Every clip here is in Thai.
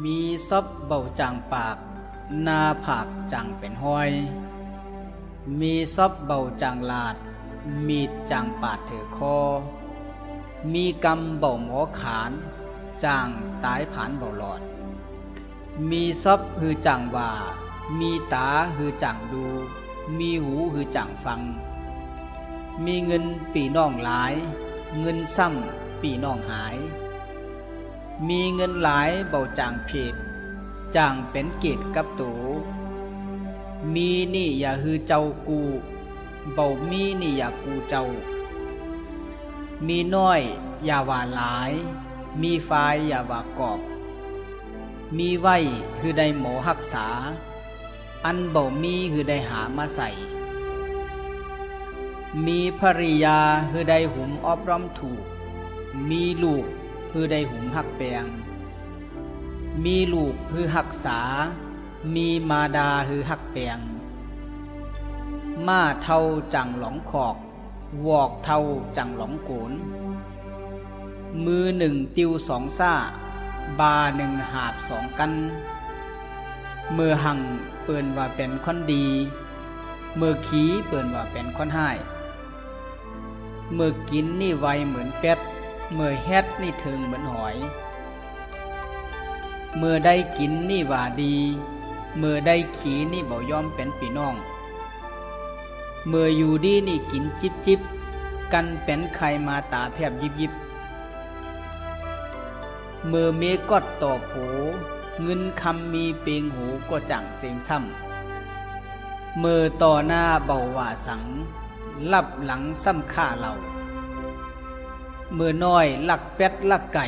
มีซอบเบาจางปากหน้าผากจางเป็นห้อย มีซอบเบาจางลาด มีดจางปาดเถือคอ มีกำเบาหมอขาน จางตายผานเบาหลอด มีซอบฮือจางว่า มีตาฮือจางดู มีหูฮือจางฟัง มีเงินปีน้องหลาย เงินซ้ำปีน้องหาย มีเงินหลายเบาจางเพดจางเป็นเกตกับตูมีนี่อย่าฮือเจ้ากูเบามีนี่อย่ากูเจ้า มีน้อยอย่าว่าหลาย มีไฟอย่าว่ากอบ มีไว้คือได้หมอหักษา อันเบามีคือได้หามาใส่ มีภริยาคือได้หุมออบรมถูก มีลูก คือได้หุมหักแปลงมีลูกคือหักษา มีมาดาคือหักแปลงมาเท่าจังหลองขอกวอกเท่าจังหลองโกน มือหนึ่งติวสองซ่า บาหนึ่งหาบสองกันเมื่อหังเปิ่นว่าเป็นคนดีเมื่อขีเปิ่นว่าเป็นคนให้เมื่อกินนี่ไวเหมือนเป็ด มื่อแฮดนี่ถึงเหมือนหอยเมื่อได้กินนี่ว่าดีเมื่อได้ขี่นี่บ่ยอมเป็นปีน้องเมื่ออยู่ดีนี่กินจิบจิบกันเป็นไข่มาตาแผบยิบยิบเมื่อเมกอดต่อโผเงินคำมีเปียงหูก็จังเสียงซ้ำเมื่อต่อหน้าเบาว่าสัง ลับหลังซ้ำข้าเรา มื่อน้อยลักเป็ดลักไก่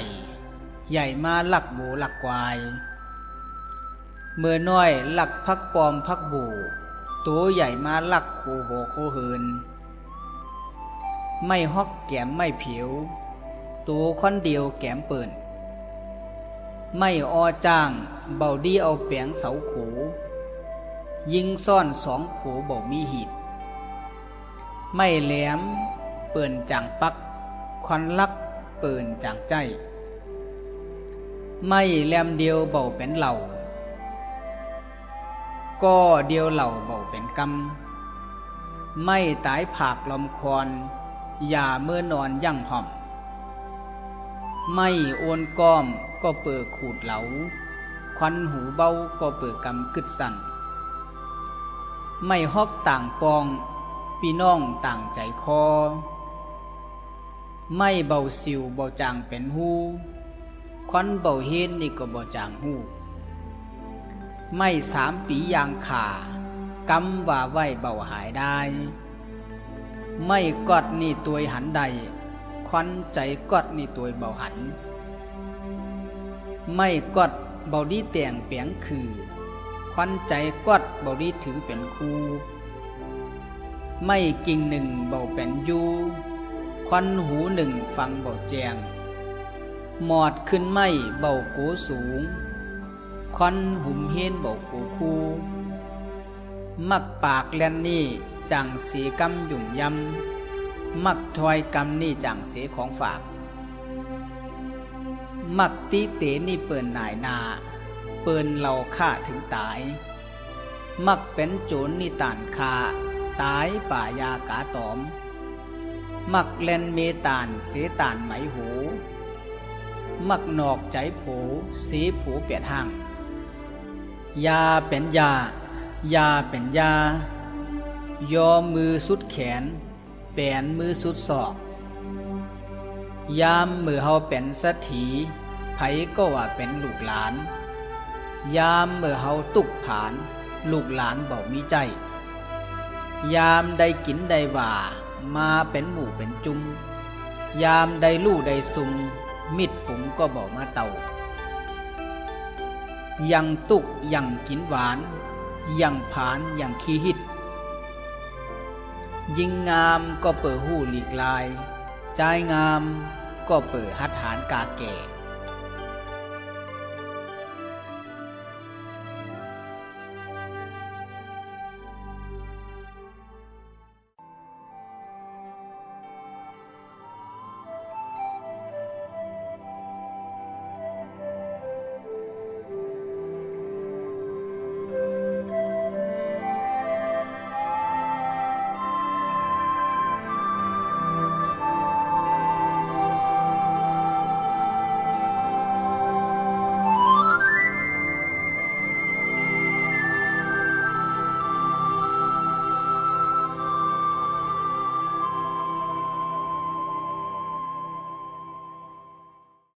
ใหญ่มาลักหมูลักควายเมื่อน้อยลักพักปอมพักบูตัวใหญ่มาลักโคโหโคเหินไม่ฮอกแก้มไม่ผิว ตัวคนเดียวแก้มเปิ่นไม่ออจ้างเบาดีเอาแปงเสาขูยิงซ่อนสองขูเบามีหิด ไม่แหลมเปิ่นจังปัก ควันลักเปิ่นจังใจไม่แหลมเดียวเบาเป็นเหล่า ก็เดียวเหล่าเบาเป็นกำไม่ตายผากลมคอนอย่าเมื่อนอนยั่งห่อม ไม่โอนก้อมก็เปิดขูดเหลา ควันหูเบาก็เปิดกำกึดสั่น ไม่ฮอกต่างปอง พี่น้องต่างใจคอ ไม่เบาสิวเบาจางเป็นหูควันเบาเฮนนี่ก็เบาจางหูไม่สามปียางขากำว่าไว้เบาหายได้ ไม่กอดนี่ตัวหันใด ควันใจกอดนี่ตัวเบาหัน ไม่กอดเบาดีแต่งเปียงคือ ควันใจกอดเบาดีถือเป็นครูไม่กิ่งหนึ่งเบาเป็นยู ควันหูหนึ่งฟังเบาแจง หมอดขึ้นไม่เบาโกสูง ควันหุ่มเฮนเบาโกคู มักปากแลนนี่จังสีกำหยุ่มยำ มักถอยกำนี่จังเสียของฝาก มักตีเตนี่เปิ่นนายนา เปิ่นเราฆ่าถึงตาย มักเป็นโจรนี่ต่านคาตายป่ายากาตอม มักเลนเมตานเสตานไหมหู มักนอกใจผเสีผูเปียดห่าง ยาเป็นยา ยาเป็นยา ยอมือสุดแขน แปนมือสุดศอก ยามมือเฮาเป็นสถีไผก็ว่าเป็นลูกหลาน ยามเมื่อเฮาตุกผาน ลูกหลานบามีใจ ยามได้กินได้ว่า มาเป็นหมู่เป็นจุม ยามใดลู่ใดซุม มิดฝูงก็บอกมาเต่า ยังตุกยังกินหวาน ยังผานยังขี้หิด ยิงงามก็เปิดหูหลีกลาย ใจงามก็เปิดหัดหารกาแก่